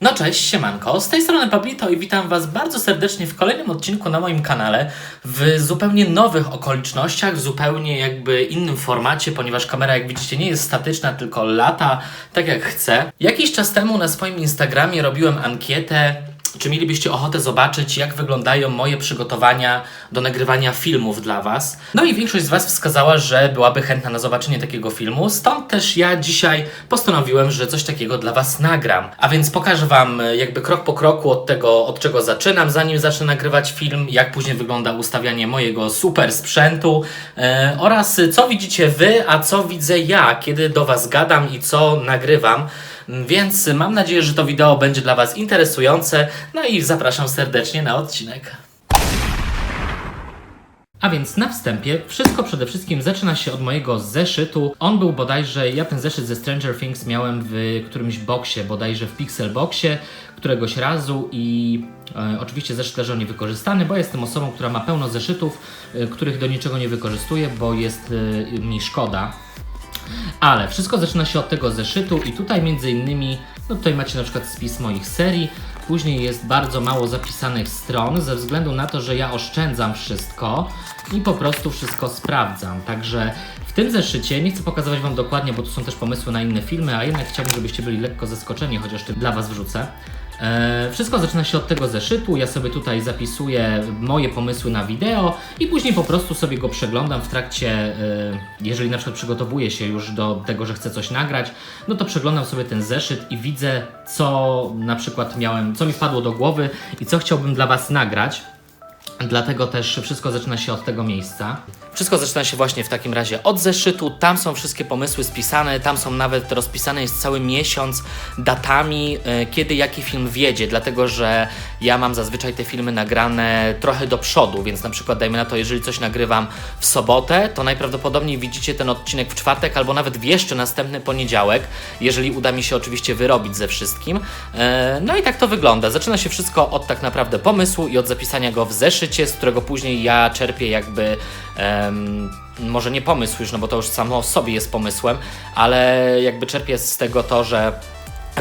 No cześć, siemanko, z tej strony Pablito i witam Was bardzo serdecznie w kolejnym odcinku na moim kanale w zupełnie nowych okolicznościach, w zupełnie jakby innym formacie, ponieważ kamera jak widzicie nie jest statyczna, tylko lata tak jak chce. Jakiś czas temu na swoim Instagramie robiłem ankietę czy mielibyście ochotę zobaczyć, jak wyglądają moje przygotowania do nagrywania filmów dla Was? No i większość z Was wskazała, że byłaby chętna na zobaczenie takiego filmu, stąd też ja dzisiaj postanowiłem, że coś takiego dla Was nagram. A więc pokażę Wam e, jakby krok po kroku od tego, od czego zaczynam, zanim zacznę nagrywać film, jak później wygląda ustawianie mojego super sprzętu e, oraz co widzicie Wy, a co widzę ja, kiedy do Was gadam i co nagrywam. Więc mam nadzieję, że to wideo będzie dla Was interesujące. No i zapraszam serdecznie na odcinek. A więc na wstępie wszystko przede wszystkim zaczyna się od mojego zeszytu. On był bodajże, ja ten zeszyt ze Stranger Things miałem w którymś boksie, bodajże w Pixel Boxie któregoś razu i e, oczywiście zeszyt leżał niewykorzystany, bo jestem osobą, która ma pełno zeszytów, e, których do niczego nie wykorzystuję, bo jest e, mi szkoda. Ale wszystko zaczyna się od tego zeszytu i tutaj między innymi, no tutaj macie na przykład spis moich serii, później jest bardzo mało zapisanych stron ze względu na to, że ja oszczędzam wszystko i po prostu wszystko sprawdzam. Także w tym zeszycie, nie chcę pokazywać Wam dokładnie, bo tu są też pomysły na inne filmy, a jednak chciałbym, żebyście byli lekko zaskoczeni, chociaż tym dla Was wrzucę. E, wszystko zaczyna się od tego zeszytu. Ja sobie tutaj zapisuję moje pomysły na wideo i później po prostu sobie go przeglądam w trakcie, e, jeżeli na przykład przygotowuję się już do tego, że chcę coś nagrać, no to przeglądam sobie ten zeszyt i widzę, co na przykład miałem, co mi wpadło do głowy i co chciałbym dla Was nagrać. Dlatego też wszystko zaczyna się od tego miejsca. Wszystko zaczyna się właśnie w takim razie od zeszytu. Tam są wszystkie pomysły spisane, tam są nawet rozpisane jest cały miesiąc datami, e, kiedy jaki film wjedzie, dlatego że ja mam zazwyczaj te filmy nagrane trochę do przodu, więc na przykład dajmy na to, jeżeli coś nagrywam w sobotę, to najprawdopodobniej widzicie ten odcinek w czwartek albo nawet w jeszcze następny poniedziałek, jeżeli uda mi się oczywiście wyrobić ze wszystkim. E, No i tak to wygląda. Zaczyna się wszystko od tak naprawdę pomysłu i od zapisania go w zeszycie, z którego później ja czerpię jakby em, może nie pomysł już, no bo to już samo w sobie jest pomysłem, ale jakby czerpię z tego to, że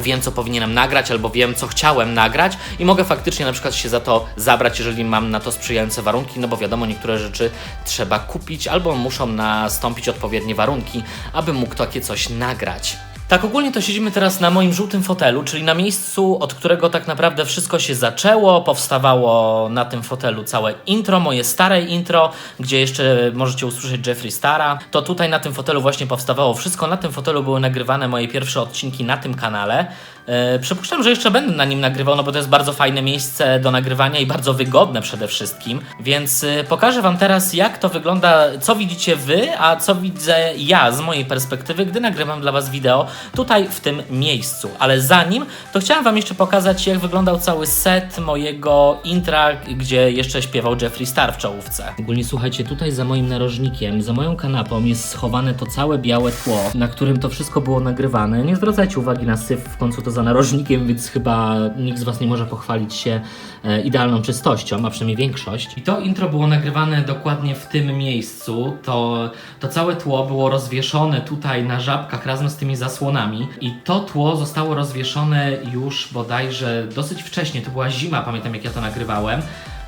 wiem, co powinienem nagrać, albo wiem, co chciałem nagrać i mogę faktycznie na przykład się za to zabrać, jeżeli mam na to sprzyjające warunki, no bo wiadomo, niektóre rzeczy trzeba kupić, albo muszą nastąpić odpowiednie warunki, aby mógł takie coś nagrać. Tak, ogólnie to siedzimy teraz na moim żółtym fotelu, czyli na miejscu, od którego tak naprawdę wszystko się zaczęło. Powstawało na tym fotelu całe intro, moje stare intro, gdzie jeszcze możecie usłyszeć Jeffree Stara. To tutaj na tym fotelu właśnie powstawało wszystko. Na tym fotelu były nagrywane moje pierwsze odcinki na tym kanale. E, przypuszczam, że jeszcze będę na nim nagrywał, no bo to jest bardzo fajne miejsce do nagrywania i bardzo wygodne przede wszystkim. Więc e, pokażę Wam teraz, jak to wygląda, co widzicie Wy, a co widzę ja z mojej perspektywy, gdy nagrywam dla Was wideo tutaj w tym miejscu. Ale zanim, to chciałem Wam jeszcze pokazać, jak wyglądał cały set mojego intra, gdzie jeszcze śpiewał Jeffree Star w czołówce. Ogólnie słuchajcie, tutaj za moim narożnikiem, za moją kanapą jest schowane to całe białe tło, na którym to wszystko było nagrywane. Nie zwracajcie uwagi na syf, w końcu to narożnikiem, więc chyba nikt z Was nie może pochwalić się e, idealną czystością, a przynajmniej większość. I to intro było nagrywane dokładnie w tym miejscu. To, to całe tło było rozwieszone tutaj na żabkach razem z tymi zasłonami. I to tło zostało rozwieszone już bodajże dosyć wcześnie. To była zima, pamiętam jak ja to nagrywałem.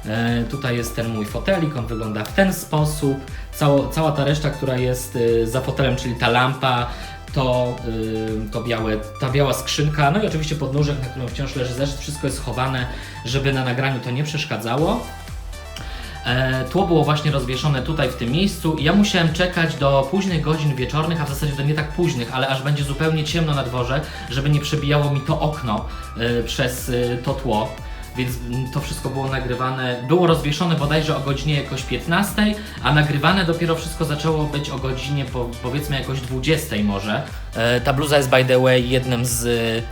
E, tutaj jest ten mój fotelik, on wygląda w ten sposób. Cało, cała ta reszta, która jest e, za fotelem, czyli ta lampa, to, to białe, ta biała skrzynka, no i oczywiście podnóżek, na którym wciąż leży zeszyt, wszystko jest chowane, żeby na nagraniu to nie przeszkadzało. E, Tło było właśnie rozwieszone tutaj w tym miejscu ja musiałem czekać do późnych godzin wieczornych, a w zasadzie to nie tak późnych, ale aż będzie zupełnie ciemno na dworze, żeby nie przebijało mi to okno e, przez e, to tło. Więc to wszystko było nagrywane, było rozwieszone bodajże o godzinie jakoś 15, a nagrywane dopiero wszystko zaczęło być o godzinie po, powiedzmy jakoś 20 może. E, ta bluza jest by the way jednym z,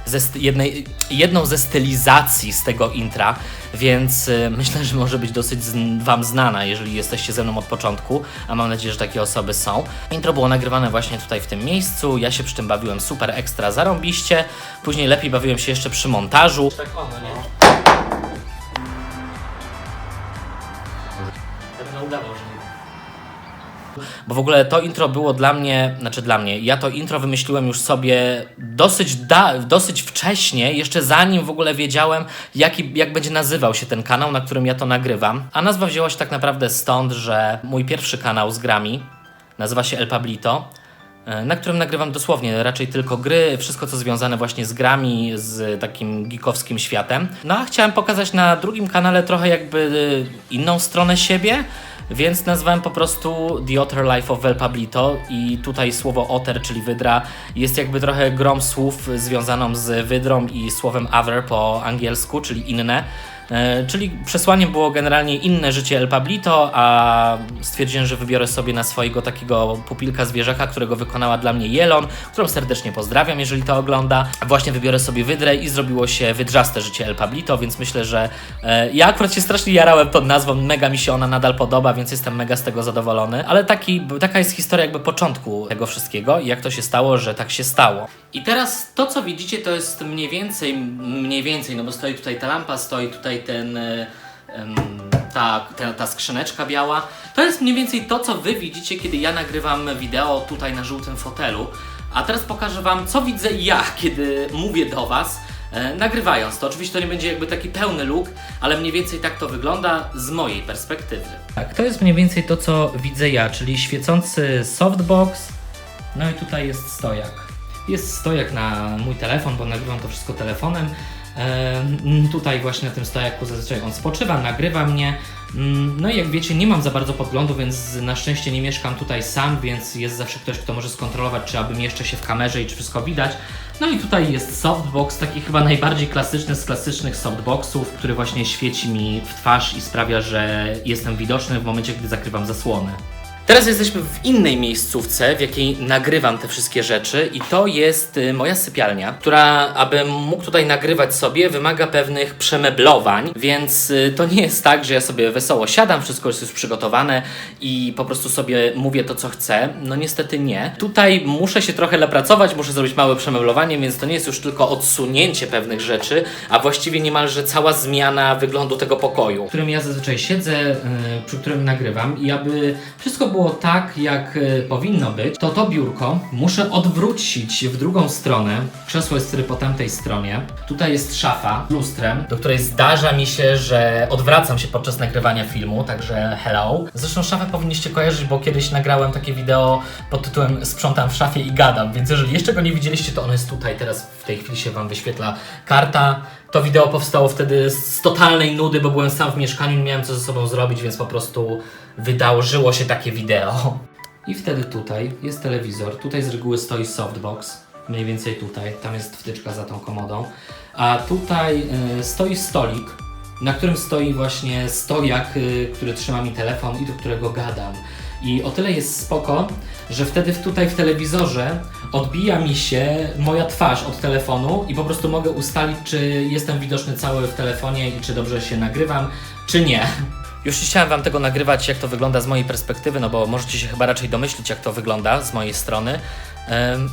ze, jednej, jedną ze stylizacji z tego intra, więc e, myślę, że może być dosyć Wam znana, jeżeli jesteście ze mną od początku, a mam nadzieję, że takie osoby są. Intro było nagrywane właśnie tutaj w tym miejscu, ja się przy tym bawiłem super ekstra zarąbiście, później lepiej bawiłem się jeszcze przy montażu. Tak ono, nie? Ja udawał, że bo w ogóle to intro było dla mnie, znaczy dla mnie, ja to intro wymyśliłem już sobie dosyć, da, dosyć wcześnie, jeszcze zanim w ogóle wiedziałem, jaki, jak będzie nazywał się ten kanał, na którym ja to nagrywam. A nazwa wzięła się tak naprawdę stąd, że mój pierwszy kanał z grami nazywa się El Pablito na którym nagrywam dosłownie raczej tylko gry, wszystko co związane właśnie z grami, z takim geekowskim światem. No a chciałem pokazać na drugim kanale trochę jakby e, inną stronę siebie, więc nazwałem po prostu The Otter Life of El Pablito i tutaj słowo otter, czyli wydra, jest jakby trochę grom słów związaną z wydrą i słowem other po angielsku, czyli inne. E, Czyli przesłaniem było generalnie inne życie El Pablito, a stwierdziłem, że wybiorę sobie na swojego takiego pupilka zwierzaka, którego wykonała dla mnie Jelon, którą serdecznie pozdrawiam, jeżeli to ogląda. Właśnie wybiorę sobie wydrę i zrobiło się wydrzaste życie El Pablito, więc myślę, że e, ja akurat się strasznie jarałem pod nazwą, mega mi się ona nadal podoba, więc jestem mega z tego zadowolony. Ale taki, taka jest historia jakby początku tego wszystkiego i jak to się stało, że tak się stało. I teraz to, co widzicie, to jest mniej więcej, mniej więcej, no bo stoi tutaj ta lampa, stoi tutaj ten, e, ta, ta, ta skrzyneczka biała. To jest mniej więcej to, co wy widzicie, kiedy ja nagrywam wideo tutaj na żółtym fotelu. A teraz pokażę wam, co widzę ja, kiedy mówię do was, e, nagrywając to. Oczywiście to nie będzie jakby taki pełny look, ale mniej więcej tak to wygląda z mojej perspektywy. Tak, to jest mniej więcej to, co widzę ja, czyli świecący softbox, no i tutaj jest stojak. Jest stojak na mój telefon, bo nagrywam to wszystko telefonem. Tutaj właśnie na tym stojaku zazwyczaj on spoczywa, nagrywa mnie. Mm, No i jak wiecie, nie mam za bardzo podglądu, więc na szczęście nie mieszkam tutaj sam, więc jest zawsze ktoś, kto może skontrolować, czy aby mieszczę się w kamerze i czy wszystko widać. No i tutaj jest softbox, taki chyba najbardziej klasyczny z klasycznych softboxów, który właśnie świeci mi w twarz i sprawia, że jestem widoczny w momencie, gdy zakrywam zasłony. Teraz jesteśmy w innej miejscówce, w jakiej nagrywam te wszystkie rzeczy i to jest y, moja sypialnia, która, abym mógł tutaj nagrywać sobie, wymaga pewnych przemeblowań, więc y, to nie jest tak, że ja sobie wesoło siadam, wszystko jest już przygotowane i po prostu sobie mówię to, co chcę. No niestety nie. Tutaj muszę się trochę napracować, muszę zrobić małe przemeblowanie, więc to nie jest już tylko odsunięcie pewnych rzeczy, a właściwie niemalże cała zmiana wyglądu tego pokoju, w którym ja zazwyczaj siedzę, y, przy którym nagrywam i aby wszystko było tak, jak y, powinno być, to to biurko muszę odwrócić w drugą stronę. Krzesło jest po tamtej stronie. Tutaj jest szafa lustrem, do której zdarza mi się, że odwracam się podczas nagrywania filmu, także hello. Zresztą szafę powinniście kojarzyć, bo kiedyś nagrałem takie wideo pod tytułem Sprzątam w szafie i gadam, więc jeżeli jeszcze go nie widzieliście, to ono jest tutaj, teraz w tej chwili się Wam wyświetla karta. To wideo powstało wtedy z totalnej nudy, bo byłem sam w mieszkaniu, nie miałem co ze sobą zrobić, więc po prostu wydarzyło się takie wideo. I wtedy tutaj jest telewizor, tutaj z reguły stoi softbox, mniej więcej tutaj, tam jest wtyczka za tą komodą, a tutaj y, stoi stolik, na którym stoi właśnie stojak, y, który trzyma mi telefon i do którego gadam. I o tyle jest spoko, że wtedy tutaj w telewizorze odbija mi się moja twarz od telefonu i po prostu mogę ustalić, czy jestem widoczny cały w telefonie i czy dobrze się nagrywam, czy nie. Już nie chciałem Wam tego nagrywać, jak to wygląda z mojej perspektywy, no bo możecie się chyba raczej domyślić, jak to wygląda z mojej strony.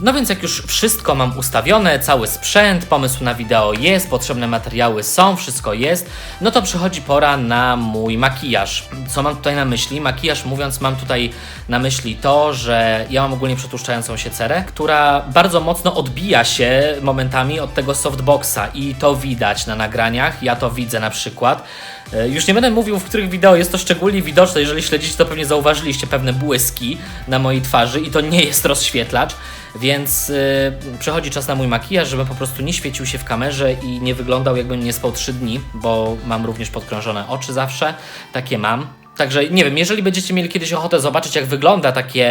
No więc jak już wszystko mam ustawione, cały sprzęt, pomysł na wideo jest, potrzebne materiały są, wszystko jest, no to przychodzi pora na mój makijaż. Co mam tutaj na myśli? Makijaż mówiąc, mam tutaj na myśli to, że ja mam ogólnie przetłuszczającą się cerę, która bardzo mocno odbija się momentami od tego softboxa i to widać na nagraniach, ja to widzę na przykład. E, Już nie będę mówił, w których wideo jest to szczególnie widoczne. Jeżeli śledzicie, to pewnie zauważyliście pewne błyski na mojej twarzy i to nie jest rozświetlacz, więc yy, czas na mój makijaż, żeby po prostu nie świecił się w kamerze i nie wyglądał jakbym nie spał 3 dni, bo mam również podkrążone oczy zawsze, takie mam. Także nie wiem, jeżeli będziecie mieli kiedyś ochotę zobaczyć, jak wygląda takie,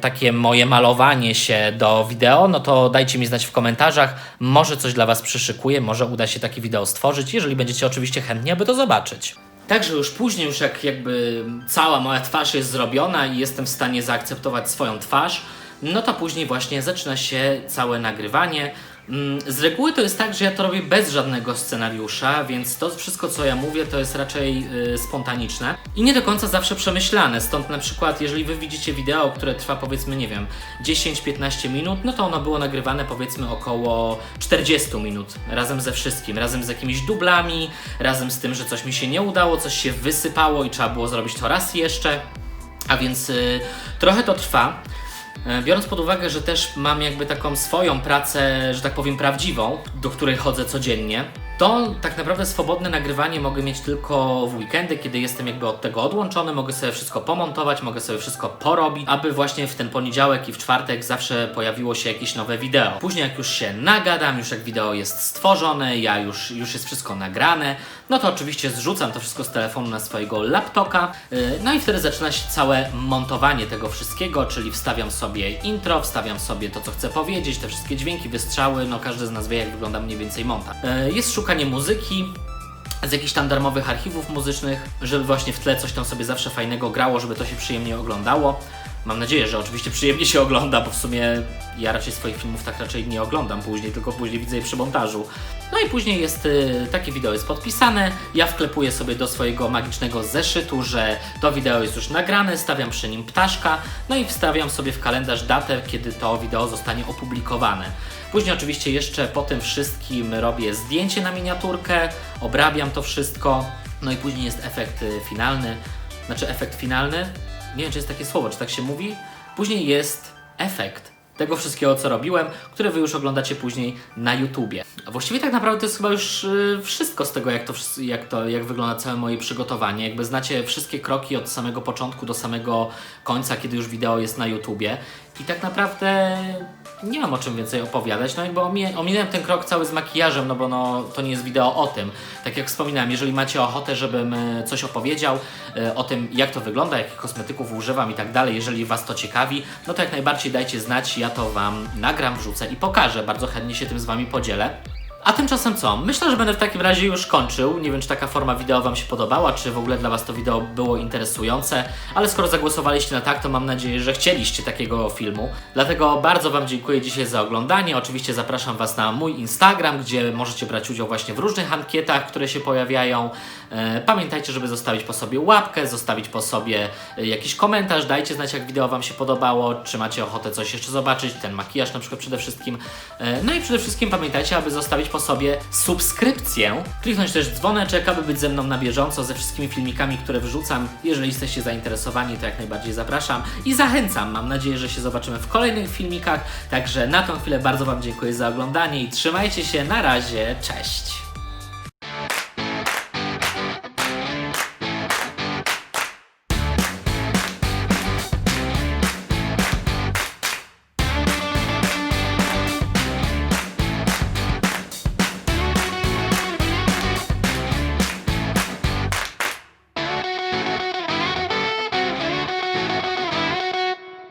takie moje malowanie się do wideo, no to dajcie mi znać w komentarzach. Może coś dla Was przyszykuję, może uda się takie wideo stworzyć, jeżeli będziecie oczywiście chętni, aby to zobaczyć. Także już później, już jak jakby cała moja twarz jest zrobiona i jestem w stanie zaakceptować swoją twarz, no to później właśnie zaczyna się całe nagrywanie. Mm, Z reguły to jest tak, że ja to robię bez żadnego scenariusza, więc to wszystko, co ja mówię, to jest raczej y, spontaniczne i nie do końca zawsze przemyślane. Stąd na przykład, jeżeli wy widzicie wideo, które trwa powiedzmy, nie wiem, 10-15 minut, no to ono było nagrywane powiedzmy około 40 minut razem ze wszystkim, razem z jakimiś dublami, razem z tym, że coś mi się nie udało, coś się wysypało i trzeba było zrobić to raz jeszcze. A więc y, trochę to trwa. E, Biorąc pod uwagę, że też mam jakby taką swoją pracę, że tak powiem prawdziwą, do której chodzę codziennie, to tak naprawdę swobodne nagrywanie mogę mieć tylko w weekendy, kiedy jestem jakby od tego odłączony, mogę sobie wszystko pomontować, mogę sobie wszystko porobić, aby właśnie w ten poniedziałek i w czwartek zawsze pojawiło się jakieś nowe wideo. Później jak już się nagadam, już jak wideo jest stworzone, ja już, już jest wszystko nagrane, no to oczywiście zrzucam to wszystko z telefonu na swojego laptopa, yy, no i wtedy zaczyna się całe montowanie tego wszystkiego, czyli wstawiam sobie intro, wstawiam sobie to, co chcę powiedzieć, te wszystkie dźwięki, wystrzały, no każdy z nas wie, jak wygląda mniej więcej montaż. Yy, Jest szukanie muzyki, z jakichś tam darmowych archiwów muzycznych, żeby właśnie w tle coś tam sobie zawsze fajnego grało, żeby to się przyjemnie oglądało. Mam nadzieję, że oczywiście przyjemnie się ogląda, bo w sumie ja raczej swoich filmów tak raczej nie oglądam później, tylko później widzę je przy montażu. No i później jest y, takie wideo jest podpisane, ja wklepuję sobie do swojego magicznego zeszytu, że to wideo jest już nagrane, stawiam przy nim ptaszka, no i wstawiam sobie w kalendarz datę, kiedy to wideo zostanie opublikowane. Później oczywiście jeszcze po tym wszystkim robię zdjęcie na miniaturkę, obrabiam to wszystko, no i później jest efekt y, finalny. Znaczy efekt finalny, nie wiem czy jest takie słowo, czy tak się mówi. Później jest efekt tego wszystkiego, co robiłem, które Wy już oglądacie później na YouTubie. A właściwie tak naprawdę to jest chyba już y, wszystko z tego, jak to, jak to, jak wygląda całe moje przygotowanie. Jakby znacie wszystkie kroki od samego początku do samego końca, kiedy już wideo jest na YouTubie. I tak naprawdę nie mam o czym więcej opowiadać, no omie- ominąłem ten krok cały z makijażem, no bo no, to nie jest wideo o tym. Tak jak wspominałem, jeżeli macie ochotę, żebym e, coś opowiedział e, o tym, jak to wygląda, jakich kosmetyków używam i tak dalej, jeżeli Was to ciekawi, no to jak najbardziej dajcie znać, ja to Wam nagram, wrzucę i pokażę. Bardzo chętnie się tym z Wami podzielę. A tymczasem co? Myślę, że będę w takim razie już kończył. Nie wiem, czy taka forma wideo Wam się podobała, czy w ogóle dla Was to wideo było interesujące, ale skoro zagłosowaliście na tak, to mam nadzieję, że chcieliście takiego filmu. Dlatego bardzo Wam dziękuję dzisiaj za oglądanie. Oczywiście zapraszam Was na mój Instagram, gdzie możecie brać udział właśnie w różnych ankietach, które się pojawiają. E, Pamiętajcie, żeby zostawić po sobie łapkę, zostawić po sobie e, jakiś komentarz, dajcie znać, jak wideo Wam się podobało, czy macie ochotę coś jeszcze zobaczyć, ten makijaż na przykład przede wszystkim. E, No i przede wszystkim pamiętajcie, aby zostawić po sobie subskrypcję, kliknąć też dzwoneczek, aby być ze mną na bieżąco ze wszystkimi filmikami, które wrzucam. Jeżeli jesteście zainteresowani, to jak najbardziej zapraszam i zachęcam. Mam nadzieję, że się zobaczymy w kolejnych filmikach. Także na tą chwilę bardzo Wam dziękuję za oglądanie i trzymajcie się. Na razie, cześć!